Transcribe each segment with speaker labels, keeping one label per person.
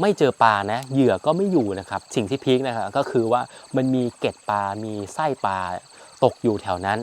Speaker 1: ไม่เจอปลานะเหยื่อก็ไม่อยู่นะครับ สิ่งที่พีคนะครับก็คือว่ามันมีเกล็ดปลา มีไส้ปลาตกอยู่แถวนั้น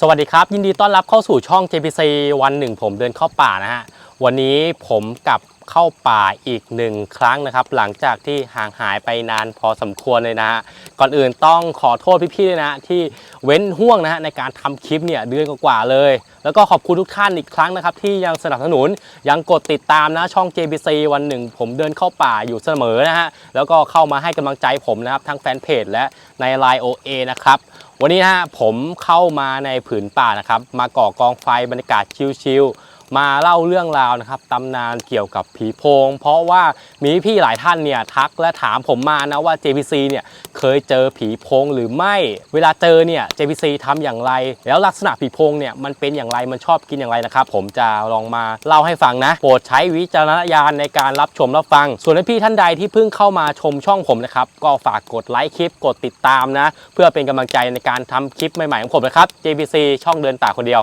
Speaker 1: สวัสดีครับ ยินดีต้อนรับเข้าสู่ช่อง JPC วันหนึ่งผมเดินเข้าป่านะฮะ วันนี้ผมกลับเข้าป่าอีกหนึ่งครั้งนะครับ หลังจากที่ห่างหายไปนานพอสมควรเลยนะฮะก่อนอื่นต้องขอโทษพี่ๆด้วยนะที่เว้นห่วงนะฮะในการทำคลิปเนี่ยเดือนกว่าๆเลย แล้วก็ขอบคุณทุกท่านอีกครั้งนะครับ ที่ยังสนับสนุนยังกดติดตามนะช่อง JPC วันหนึ่ง ผมเดินเข้าป่าอยู่เสมอนะฮะแล้วก็เข้ามาให้กำลังใจผมนะครับทั้งแฟนเพจและใน Line OA นะครับวันนี้นะฮะผมเข้ามาในผืนป่านะครับมาก่อกองไฟบรรยากาศชิลๆ มาเล่าเรื่องราวนะครับตำนานเกี่ยวกับผีโพง เพราะว่ามีพี่หลายท่านเนี่ยทักและถามผมมานะว่า JPC เนี่ยเคยเจอผีโพงหรือไม่ เวลาเจอเนี่ย JPC ทำอย่างไร แล้วลักษณะผีโพงเนี่ยมันเป็นอย่างไรมันชอบกินอย่างไรนะครับ ผมจะลองมาเล่าให้ฟังนะโปรดใช้วิจารณญาณในการรับชมรับฟัง ส่วนพี่ท่านใดที่เพิ่งเข้ามาชมช่องผมนะครับก็ฝากกดไลค์คลิปกดติดตามนะ เพื่อเป็นกำลังใจในการทำคลิปใหม่ๆของผมนะครับ JPC ช่องเดินป่าคนเดียว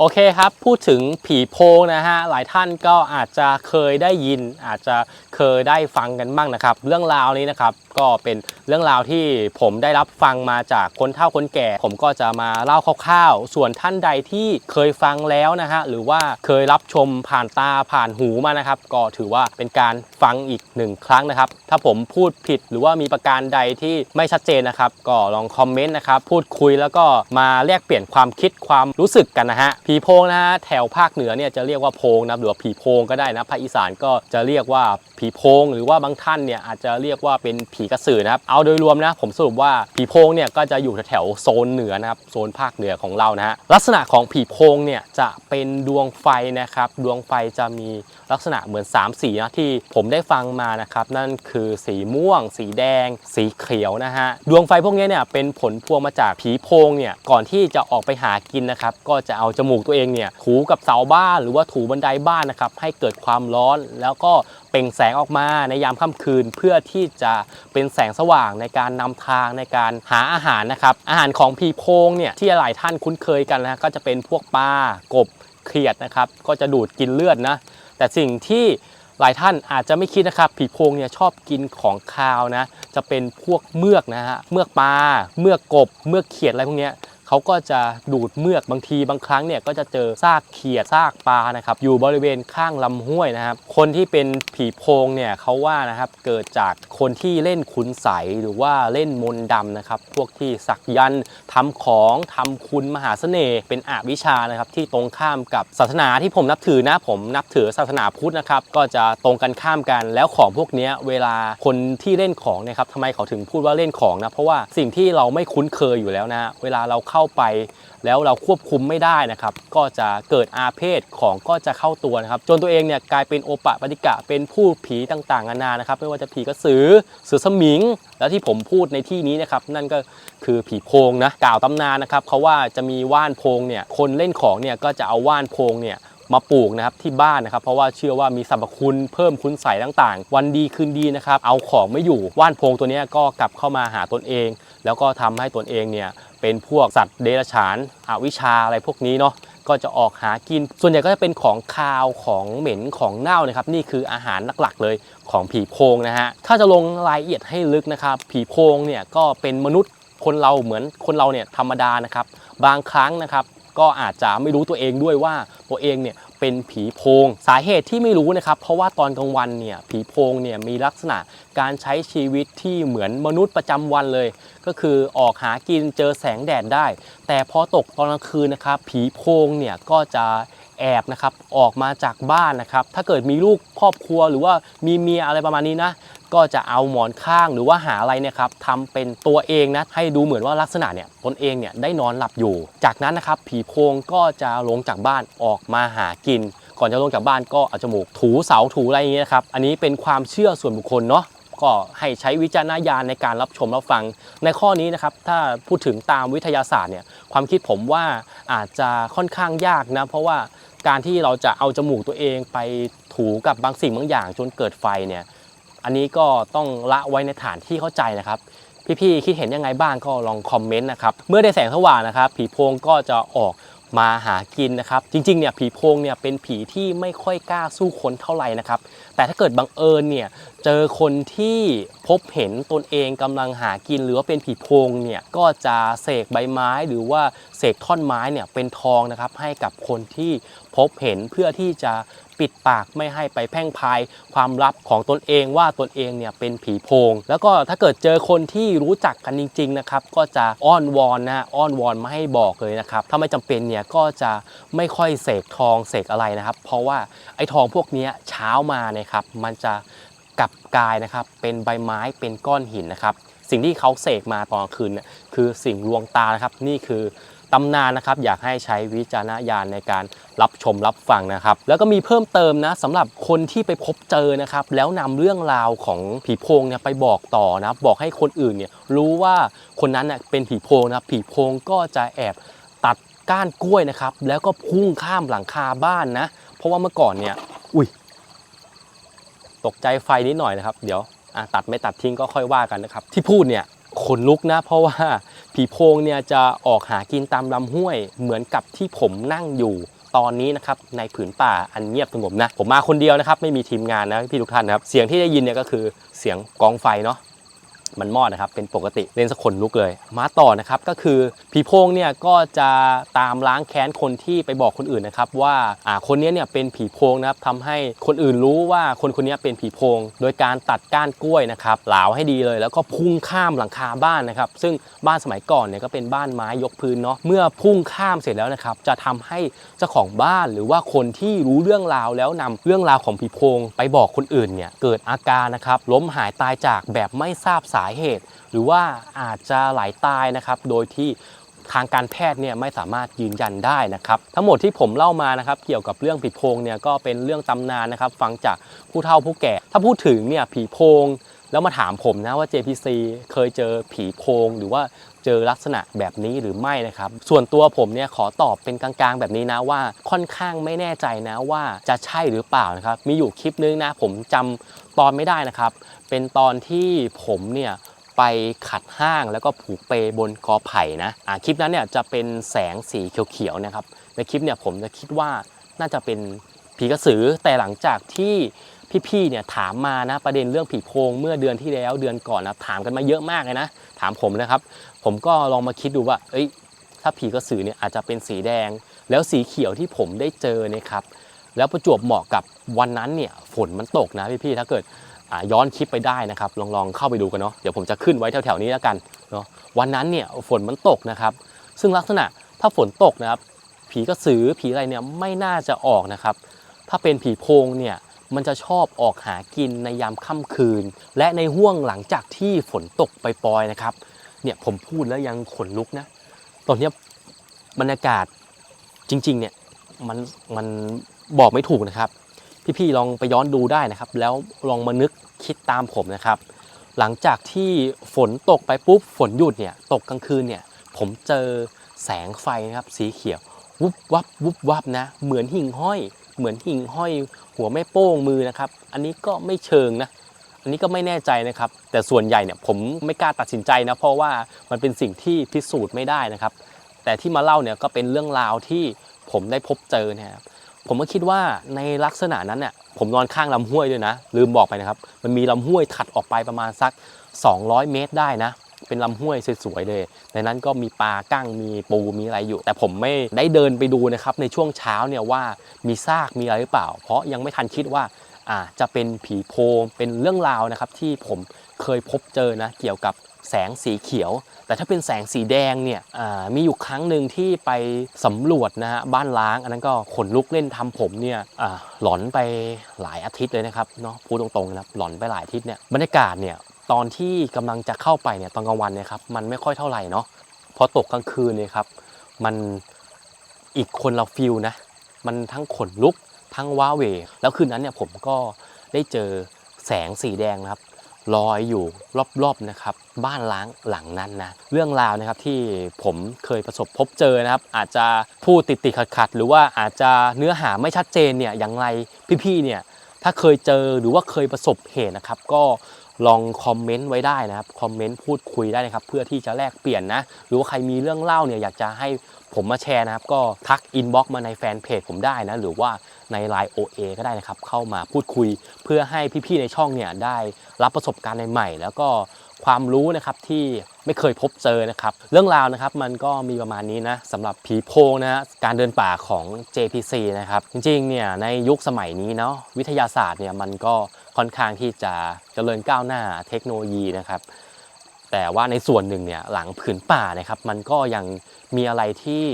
Speaker 1: โอเคครับ พูดถึงผีโพงนะฮะ หลายท่านก็อาจจะเคยได้ยิน อาจจะเคยได้ฟังกันบ้างนะครับ เรื่องราวนี้นะครับก็เป็นเรื่องราวที่ผมได้รับฟังมาจากคนเฒ่าคนแก่ ผมก็จะมาเล่าคร่าวๆ ส่วนท่านใดที่เคยฟังแล้วนะฮะหรือว่าเคยรับชมผ่านตาผ่านหูมานะครับ ก็ถือว่าเป็นการฟังอีกหนึ่งครั้งนะครับ ถ้าผมพูดผิดหรือว่ามีประการใดที่ไม่ชัดเจนนะครับ ก็ลองคอมเมนต์นะครับพูดคุยแล้วก็มาแลกเปลี่ยนความคิดความรู้สึกกันนะฮะผีโพงนะฮะแถวภาคเหนือเนี่ยจะเรียกว่าโพงนะหรือว่าผีโพงก็ได้นะภาคอีสานก็จะเรียกว่าผีโพง หรือว่าบางท่านเนี่ยอาจจะเรียกว่าเป็นผีกระสือนะครับเอาโดยรวมนะผมสรุปว่าผีโพงเนี่ยก็จะอยู่แถวโซนเหนือนะครับโซนภาคเหนือของเรานะฮะลักษณะของผีโพงเนี่ยจะเป็นดวงไฟนะครับดวงไฟจะมี ลักษณะเหมือน 3 สีนะที่ผมได้ฟังมานะครับ นั่นคือสีม่วง สีแดง สีเขียวนะฮะ ดวงไฟพวกนี้เนี่ยเป็นผลพวงมาจากผีโพงเนี่ย ก่อนที่จะออกไปหากินนะครับ ก็จะเอาจมูกตัวเองเนี่ยถูกับเสาบ้านหรือว่าถูบันไดบ้านนะครับ ให้เกิดความร้อนแล้วก็เปล่งแสงออกมาในยามค่ำคืนเพื่อที่จะเป็นแสงสว่างในการนำทางในการหาอาหารนะครับ อาหารของผีโพงเนี่ยที่หลายท่านคุ้นเคยกันนะฮะก็จะเป็นพวกปลากบเขียดนะครับ ก็จะดูดกินเลือดนะ แต่สิ่งที่หลายท่านอาจจะไม่คิดนะครับผีโพงเนี่ยชอบกินของคาวนะ จะเป็นพวกเมือกนะฮะเมือกปลาเมือกกบเมือกเขียดอะไรพวกเนี้ย เขาก็จะดูดเมือกบางทีบางครั้งเนี่ยก็จะเจอซากเขียดซากปลานะครับอยู่บริเวณข้างลำห้วยนะครับ คนที่เป็นผีโพงเนี่ยเขาว่านะครับเกิดจากคนที่เล่นคุณใสหรือว่าเล่นมนต์ดำนะครับ พวกที่สักยันต์ทำของทำคุณมหาเสน่ห์เป็นอาวิชานะครับที่ตรงข้ามกับศาสนาที่ผมนับถือนะผมนับถือศาสนาพุทธนะครับก็จะตรงกันข้ามกันแล้วของพวกนี้เวลาคนที่เล่นของเนี่ยครับทำไมเขาถึงพูดว่าเล่นของนะเพราะว่าสิ่งที่เราไม่คุ้นเคยอยู่แล้วนะเวลาเราเข้าไป แล้วเราควบคุมไม่ได้นะครับ ก็จะเกิดอาเพศของก็จะเข้าตัวนะครับ จนตัวเองเนี่ยกลายเป็นโอปะปฏิกะเป็นผู้ผีต่างๆนานานะครับ ไม่ว่าจะผีกระสือเสือสมิง แล้วที่ผมพูดในที่นี้นะครับ นั่นก็คือผีโพงนะกล่าวตำนานนะครับเขาว่าจะมีว่านโพงเนี่ยคนเล่นของเนี่ยก็จะเอาว่านโพงเนี่ยมาปลูกนะครับที่บ้านนะครับ เพราะว่าเชื่อว่ามีสรรพคุณเพิ่มคุณใสยต่างๆ วันดีคืนดีนะครับ เอาของไม่อยู่ว่านโพงตัวนี้ก็กลับเข้ามาหาตนเอง แล้วก็ทำให้ตนเองเนี่ย เป็นพวกสัตว์เดรัจฉานอวิชชาอะไรพวกนี้เนาะก็จะออกหากิน ส่วนใหญ่ก็จะเป็นของคาวของเหม็นของเน่านะครับ นี่คืออาหารหลักๆเลยของผีโพงนะฮะ ถ้าจะลงรายละเอียดให้ลึกนะครับ ผีโพงเนี่ยก็เป็นมนุษย์คนเราเหมือนคนเราเนี่ยธรรมดานะครับ บางครั้งนะครับ ก็อาจจะไม่รู้ตัวเองด้วยว่าตัวเองเนี่ย เป็นผีโพง สาเหตุที่ไม่รู้นะครับ เพราะว่าตอนกลางวันเนี่ยผีโพงเนี่ยมีลักษณะการใช้ชีวิตที่เหมือนมนุษย์ประจำวันเลย ก็คือออกหากินเจอแสงแดดได้ แต่พอตกตอนกลางคืนนะครับผีโพงเนี่ยก็จะแอบนะครับออกมาจากบ้านนะครับถ้าเกิดมีลูกครอบครัวหรือว่ามีเมียอะไรประมาณนี้นะ ก็จะเอาหมอนข้างหรือว่าหาอะไรเนี่ยครับทำเป็นตัวเองนะให้ดูเหมือนว่าลักษณะเนี่ยตนเองเนี่ยได้นอนหลับอยู่ จากนั้นนะครับผีโพงก็จะลงจากบ้านออกมาหากิน ก่อนจะลงจากบ้านก็เอาจมูกถูเสาถูอะไรอย่างเงี้ยครับอันนี้เป็นความเชื่อส่วนบุคคลเนาะก็ให้ใช้วิจารณญาณในการรับชมรับฟัง ในข้อนี้นะครับถ้าพูดถึงตามวิทยาศาสตร์เนี่ยความคิดผมว่าอาจจะค่อนข้างยากนะเพราะว่าการที่เราจะเอาจมูกตัวเองไปถูกับบางสิ่งบางอย่างจนเกิดไฟเนี่ย อันนี้ก็ต้องละไว้ในฐานที่เข้าใจนะครับ พี่ๆคิดเห็นยังไงบ้างก็ลองคอมเมนต์นะครับ เมื่อได้แสงสว่างนะครับ ผีโพงก็จะออกมาหากินนะครับ จริงๆเนี่ยผีโพงเนี่ยเป็นผีที่ไม่ค่อยกล้าสู้คนเท่าไหร่นะครับ แต่ถ้าเกิดบังเอิญเนี่ยเจอคนที่พบเห็นตนเองกำลังหากิน หรือว่าเป็นผีโพงเนี่ยก็จะเสกใบไม้หรือว่าเสกท่อนไม้เนี่ยเป็นทองนะครับให้กับคนที่พบเห็นเพื่อที่จะ ปิดปากไม่ให้ไปแพ่งพายความลับของตนเองว่าตนเองเนี่ยเป็นผีโพง แล้วก็ถ้าเกิดเจอคนที่รู้จักกันจริงๆนะครับก็จะอ้อนวอนนะอ้อนวอนไมาให้บอกเลยนะครับถ้าไม่จำเป็นเนี่ยก็จะไม่ค่อยเสกทองเสกอะไรนะครับ เพราะว่าไอ้ทองพวกนี้เช้ามาเนี่ยครับมันจะกลับกลายนะครับเป็นใบไม้เป็นก้อนหินนะครับสิ่งที่เขาเสกมาตอนคืนเนี่ยคือสิ่งลวงตานะครับนี่คือ ตำนานนะครับ อยากให้ใช้วิจารณญาณในการรับชมรับฟังนะครับ แล้วก็มีเพิ่มเติมนะสำหรับคนที่ไปพบเจอนะครับ แล้วนำเรื่องราวของผีโพงเนี่ยไปบอกต่อนะบอกให้คนอื่นเนี่ยรู้ว่าคนนั้นเน่ยเป็นผีโพงนะผีโพงก็จะแอบตัดก้านกล้วยนะครับ แล้วก็พุ่งข้ามหลังคาบ้านนะ เพราะว่าเมื่อก่อนเนี่ยอุ้ยตกใจไฟนิดหน่อยนะครับ เดี๋ยวอะตัดไม่ตัดทิ้งก็ค่อยว่ากันนะครับ ที่พูดเนี่ยขนลุกนะ เพราะว่า ผีโพงเนี่ยจะออกหากินตามลำห้วยเหมือนกับที่ผมนั่งอยู่ตอนนี้นะครับในผืนป่าอันเงียบสงบนะ ผมมาคนเดียวนะครับ ไม่มีทีมงานนะพี่ทุกท่านนะครับ เสียงที่ได้ยินเนี่ยก็คือเสียงกองไฟเนาะ มันมอดนะครับเป็นปกติเล่นสกคนลุกเลย มาต่อนะครับก็คือผีโพงเนี่ยก็จะตามล้างแค้นคนที่ไปบอกคนอื่นนะครับว่าอ่าคนนี้เนี่ยเป็นผีโพงนะครับทำให้คนอื่นรู้ว่าคนคนนี้เป็นผีโพง โดยการตัดก้านกล้วยนะครับเหลาให้ดีเลย แล้วก็พุ่งข้ามหลังคาบ้านนะครับซึ่งบ้านสมัยก่อนเนี่ยก็เป็นบ้านไม้ยกพื้นเนาะเมื่อพุ่งข้ามเสร็จแล้วนะครับจะทำให้เจ้าของบ้านหรือว่าคนที่รู้เรื่องราวแล้วนำเรื่องราวของผีโพง ไปบอกคนอื่นเนี่ยเกิดอาการนะครับล้มหายตายจากแบบไม่ทราบสาาเหตุ หรือว่าอาจจะไหลาตายนะครับโดยที่ทางการแพทย์เนี่ยไม่สามารถยืนยันได้นะครับทั้งหมดที่ผมเล่ามานะครับเกี่ยวกับเรื่องผีโพงเนี่ยก็เป็นเรื่องตำนานนะครับฟังจากผู้เฒ่าผู้แก่ ถ้าพูดถึงเนี่ยผีโพงแล้วมาถามผมนะว่า JPC เคยเจอผีโพงหรือว่า เจอลักษณะแบบนี้หรือไม่นะครับ ส่วนตัวผมเนี่ยขอตอบเป็นกลางๆ แบบนี้นะว่าค่อนข้างไม่แน่ใจนะว่าจะใช่หรือเปล่านะครับ มีอยู่คลิปนึงนะผมจำตอนไม่ได้นะครับ เป็นตอนที่ผมเนี่ยไปขัดห้างแล้วก็ผูกเปบนกอไผ่นะอ่าคลิปนั้นเนี่ยจะเป็นแสงสีเขียวๆนะครับในคลิปเนี่ยผมจะคิดว่าน่าจะเป็นผีกระสือแต่หลังจากที่ พี่ๆเนี่ยถามมานะประเด็นเรื่องผีโพงเมื่อเดือนที่แล้วเดือนก่อนนะถามกันมาเยอะมากเลยนะถามผมนะครับ ผมก็ลองมาคิดดูว่า เอ้ย ถ้าผีกระสือเนี่ยอาจจะเป็นสีแดง แล้วสีเขียวที่ผมได้เจอเนะครับแล้วประจวบเหมาะกับวันนั้นเนี่ยฝนมันตกนะพี่ๆถ้าเกิดย้อนคลิปไปได้นะครับ ลองลองเข้าไปดูกันเนาะเดี๋ยวผมจะขึ้นไว้แถวๆนี้แล้วกันเนาะวันนั้นเนี่ยฝนมันตกนะครับ ซึ่งลักษณะถ้าฝนตกนะครับ ผีกระสือผีอะไรเนี่ยไม่น่าจะออกนะครับ ถ้าเป็นผีโพงเนี่ย มันจะชอบออกหากินในยามค่ำคืน และในห่วงหลังจากที่ฝนตกไปปอยๆนะครับ เนี่ยผมพูดแล้วยังขนลุกนะ ตอนนี้บรรยากาศจริงๆเนี่ยมันมันบอกไม่ถูกนะครับ พี่ๆลองไปย้อนดูได้นะครับ แล้วลองมานึกคิดตามผมนะครับ หลังจากที่ฝนตกไปปุ๊บฝนหยุดเนี่ยตกกลางคืนเนี่ยผมเจอแสงไฟนะครับสีเขียววุบวับวุบวับนะ เหมือนหิ่งห้อย เหมือนหิ่งห้อยหัวแม่โป้งมือนะครับ อันนี้ก็ไม่เชิงนะอันนี้ก็ไม่แน่ใจนะครับ แต่ส่วนใหญ่เนี่ยผมไม่กล้าตัดสินใจนะเพราะว่ามันเป็นสิ่งที่พิสูจน์ไม่ได้นะครับ แต่ที่มาเล่าเนี่ยก็เป็นเรื่องราวที่ผมได้พบเจอเนะครับผมก็คิดว่าในลักษณะนั้นเนี่ยผมนอนข้างลำห้วยด้วยนะ ลืมบอกไปนะครับ มันมีลำห้วยถัดออกไปประมาณสัก 200 เมตรได้นะ เป็นลำห้วยสวยๆเลย ในนั้นก็มีปลากั้งมีปูมีอะไรอยู่ แต่ผมไม่ได้เดินไปดูนะครับในช่วงเช้าเนี่ยว่ามีซากมีอะไรหรือเปล่า เพราะยังไม่ทันคิดว่าอาจะเป็นผีโพงเป็นเรื่องราวนะครับที่ผมเคยพบเจอนะเกี่ยวกับแสงสีเขียว แต่ถ้าเป็นแสงสีแดงเนี่ยมีอยู่ครั้งหนึ่งที่ไปสำรวจนะฮะบ้านล้าง อันนั้นก็ขนลุกเล่นทำผมเนี่ยหลอนไปหลายอาทิตย์เลยนะครับเนาะพูดตรงๆนะครับหลอนไปหลายอาทิตย์เนี่ยบรรยากาศเนี่ย ตอนที่กำลังจะเข้าไปเนี่ยตอนกลางวันเนี่ยครับมันไม่ค่อยเท่าไหร่เนาะพอตกกลางคืนเนี่ยครับ มันอีกคนเราฟิลนะ มันทั้งขนลุกทั้งว้าเว แล้วคืนนั้นเนี่ยผมก็ได้เจอแสงสีแดงนะครับลอยอยู่รอบๆนะครับ บ้านล้างหลังนั้นนะเรื่องราวนะครับที่ผมเคยประสบพบเจอนะครับ อาจจะพูดติดติดขัดขัดๆหรือว่าอาจจะเนื้อหาไม่ชัดเจนเนี่ยอย่างไรพี่ๆเนี่ยถ้าเคยเจอหรือว่าเคยประสบเหตุนะครับ ก็ ลองคอมเมนต์ไว้ได้นะครับคอมเมนต์พูดคุยได้นะครับ เพื่อที่จะแลกเปลี่ยนนะ หรือว่าใครมีเรื่องเล่าเนี่ยอยากจะให้ผมมาแชร์นะครับ ก็ทักอินบ็อกซ์มาในแฟนเพจผมได้นะ หรือว่าใน Line OA ก็ได้นะครับ เข้ามาพูดคุยเพื่อให้พี่ๆในช่องเนี่ยได้รับประสบการณ์ใหม่ๆแล้วก็ความรู้นะครับที่ไม่เคยพบเจอนะครับ เรื่องราวนะครับมันก็มีประมาณนี้นะสำหรับผีโพงนะฮะการเดินป่าของ JPC นะครับ จริงๆเนี่ยในยุคสมัยนี้เนาะวิทยาศาสตร์เนี่ยมันก็ ค่อนข้างที่จะเจริญก้าวหน้าเทคโนโลยีนะครับ แต่ว่าในส่วนหนึ่งเนี่ยหลังผืนป่านะครับมันก็ยังมีอะไรที่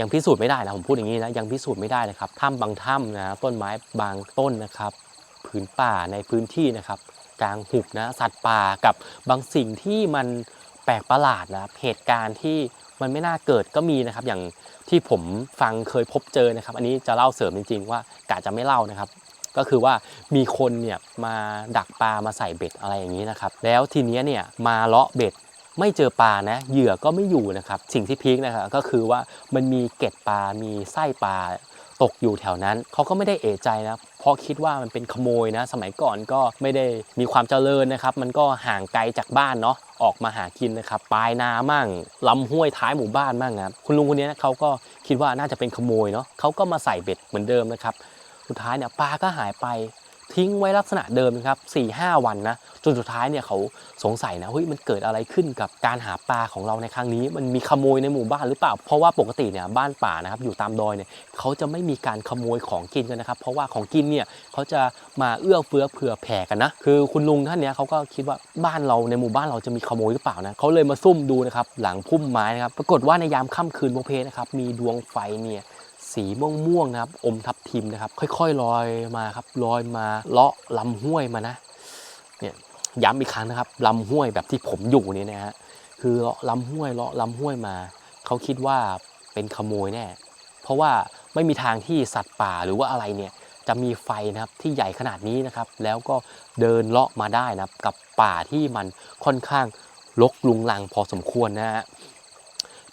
Speaker 1: ยังพิสูจน์ไม่ได้นะผมพูดอย่างนี้นะยังพิสูจน์ไม่ได้นะครับถ้ำบางถ้ำนะต้นไม้บางต้นนะครับผืนป่าในพื้นที่นะครับกลางหุบนะสัตว์ป่ากับบางสิ่งที่มันแปลกประหลาดนะครับเหตุการณ์ที่มันไม่น่าเกิดก็มีนะครับ อย่างที่ผมฟังเคยพบเจอนะครับ อันนี้จะเล่าเสริมจริง ๆ ว่ากะจะไม่เล่านะครับ ก็คือว่ามีคนเนี่ยมาดักปลามาใส่เบ็ดอะไรอย่างนี้นะครับ แล้วทีนี้เนี่ยมาเลาะเบ็ดไม่เจอปลานะเหยื่อก็ไม่อยู่นะครับ สิ่งที่พีคนะครับก็คือว่ามันมีเกล็ดปลา มีไส้ปลาตกอยู่แถวนั้น เขาก็ไม่ได้เอะใจนะเพราะคิดว่ามันเป็นขโมยนะ สมัยก่อนก็ไม่ได้มีความเจริญนะครับ มันก็ห่างไกลจากบ้านเนาะออกมาหากินนะครับปลายนามั่งลำห้วยท้ายหมู่บ้านมั่งนะครับคุณลุงคนนี้นะเขาก็คิดว่าน่าจะเป็นขโมยเนาะเขาก็มาใส่เบ็ดเหมือนเดิมนะครับ สุดท้ายเนี่ยปลาก็หายไปทิ้งไว้ลักษณะเดิมนะครับ4ี่ห้าวันนะจนสุดท้ายเนี่ยเขาสงสัยนะเฮ้ยมันเกิดอะไรขึ้นกับการหาปลาของเราในครั้งนี้ มันมีขโมยในหมู่บ้านหรือเปล่า เพราะว่าปกติเนี่ยบ้านป่านะครับอยู่ตามดอยเนี่ยเขาจะไม่มีการขโมยของกินกันนะครับ เพราะว่าของกินเนี่ยเขาจะมาเอื้อเฟื้อเผื่อแผ่กันนะคือคุณลุงท่านเนี้ยเขาก็คิดว่าบ้านเราในหมู่บ้านเราจะมีขโมยหรือเปล่านะเขาเลยมาซุ่มดูนะครับหลังพุ่มไม้นะครับปรากฏว่าในยามค่ำคืนโมเพนะครับมีดวงไฟเนี่ย สีม่วงๆนะครับ อมทับทิมนะครับ ค่อยๆลอยมาครับลอยมาเลาะลำห้วยมานะเนี่ยย้ำอีกครั้งนะครับลำห้วยแบบที่ผมอยู่นี่นะฮะคือเลาะลำห้วยเลาะลำห้วยมา เขาคิดว่าเป็นขโมยแน่เพราะว่าไม่มีทางที่สัตว์ป่าหรือว่าอะไรเนี่ยจะมีไฟนะครับที่ใหญ่ขนาดนี้นะครับ แล้วก็เดินเลาะมาได้นะครับ กับป่าที่มันค่อนข้างรกลุงลังพอสมควรนะฮะ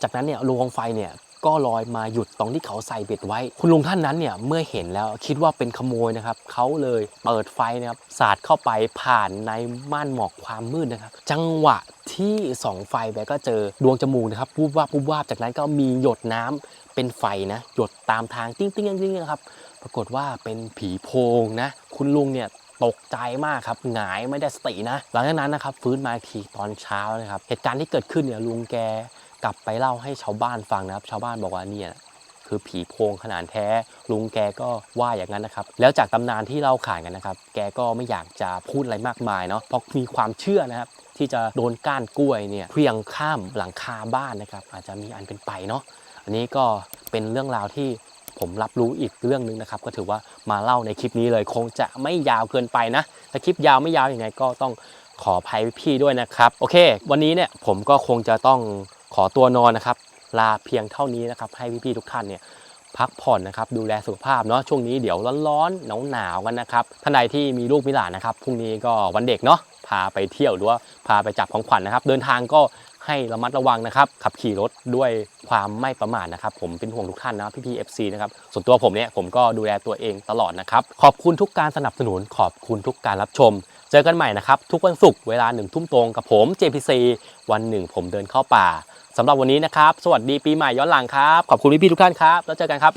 Speaker 1: จากนั้นเนี่ยลุงกองไฟเนี่ย ก็ลอยมาหยุดตรงที่เขาใส่เบ็ดไว้ คุณลุงท่านนั้นเนี่ยเมื่อเห็นแล้วคิดว่าเป็นขโมยนะครับเขาเลยเปิดไฟนะครับสาดเข้าไปผ่านในม่านหมอกความมืดนะครับ จังหวะที่ส่องไฟไปก็เจอดวงจมูกนะครับปุ๊บว่าบปุ๊บว่าบจากนั้นก็มีหยดน้ำเป็นไฟนะหยดตามทางติ้งติ้งติ้งติ้งนะครับ ปรากฏว่าเป็นผีโพงนะ คุณลุงเนี่ยตกใจมากครับหงายไม่ได้สตินะ หลังจากนั้นนะครับฟื้นมาอีกทีตอนเช้านะครับ เหตุการณ์ที่เกิดขึ้นเนี่ยลุงแก กลับไปเล่าให้ชาวบ้านฟังนะครับ ชาวบ้านบอกว่าเนี่ยคือผีโพงขนาดแท้ ลุงแกก็ว่าอย่างนั้นนะครับ แล้วจากตำนานที่เล่าขานกันนะครับ แกก็ไม่อยากจะพูดอะไรมากมายเนาะเพราะมีความเชื่อนะครับ ที่จะโดนก้านกล้วยเนี่ยเพียงข้ามหลังคาบ้านนะครับ อาจจะมีอันเป็นไปเนาะอันนี้ก็เป็นเรื่องราวที่ผมรับรู้อีกเรื่องหนึงนะครับ ก็ถือว่ามาเล่าในคลิปนี้เลย คงจะไม่ยาวเกินไปนะถ้าคลิปยาวไม่ยาวยังไงก็ต้องขออภัยพี่ด้วยนะครับ โอเค วันนี้เนี่ยผมก็คงจะต้อง ขอตัวนอนนะครับ ลาเพียงเท่านี้นะครับ ให้พี่ๆทุกท่านเนี่ยพักผ่อนนะครับ ดูแลสุขภาพเนาะช่วงนี้เดี๋ยวร้อนๆหนาวๆกันนะครับท่านใดที่มีลูกมีหลานนะครับพรุ่งนี้ก็วันเด็กเนาะพาไปเที่ยวหรือว่าพาไปจับของขวัญนะครับ เดินทางก็ให้ระมัดระวังนะครับขับขี่รถด้วยความไม่ประมาทนะครับ ผมเป็นห่วงทุกท่านนะพี่ๆ FC นะครับส่วนตัวผมเนี่ยผมก็ดูแลตัวเองตลอดนะครับ ขอบคุณทุกการสนับสนุนขอบคุณทุกการรับชม อกันใหม่นะครับ ทุกวันศุกร์เวลาหนึ่งทุ่มตรงกับผม JPC วันหนึ่งผมเดินเข้าป่าสำหรับวันนี้นะครับ สวัสดีปีใหม่ย้อนหลังครับ ขอบคุณพี่ๆทุกท่านครับ แล้วเจอกันครับ